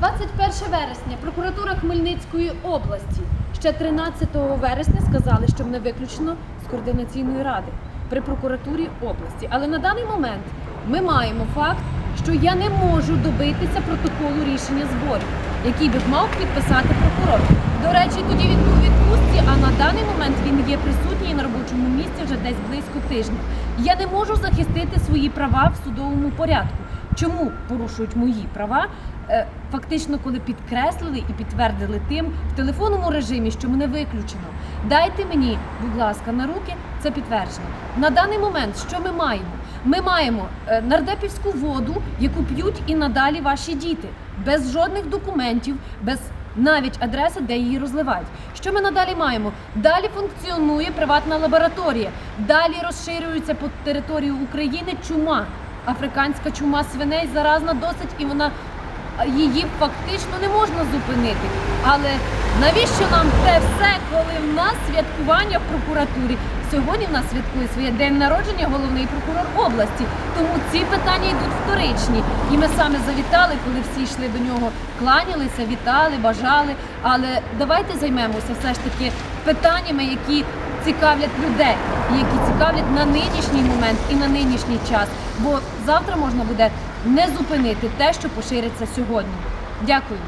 21 вересня, прокуратура Хмельницької області. Ще 13 вересня сказали, що мене виключено з координаційної ради при прокуратурі області. Але на даний момент ми маємо факт, що я не можу добитися протоколу рішення зборів, який би мав підписати прокурор. До речі, тоді він був відпустці, а на даний момент він є присутній на робочому місці вже десь близько тижня. Я не можу захистити свої права в судовому порядку. Чому порушують мої права? Е, Фактично, коли підкреслили і підтвердили тим в телефонному режимі, що мене виключено. Дайте мені, будь ласка, на руки це підтвердження. На даний момент, що ми маємо? Ми маємо е, нардепівську воду, яку п'ють і надалі ваші діти, без жодних документів, без навіть адреси, де її розливають. Що ми надалі маємо? Далі функціонує приватна лабораторія, далі розширюється по території України чума, африканська чума свиней заразна досить, і вона її фактично не можна зупинити. Але навіщо нам те все, коли в нас святкування в прокуратурі? Сьогодні в нас святкує своє день народження головний прокурор області. Тому ці питання йдуть вторичні. І ми саме завітали, коли всі йшли до нього, кланялися, вітали, бажали. Але давайте займемося все ж таки питаннями, які цікавлять людей, які цікавлять на нинішній момент і на нинішній час. Бо завтра можна буде не зупинити те, що пошириться сьогодні. Дякую.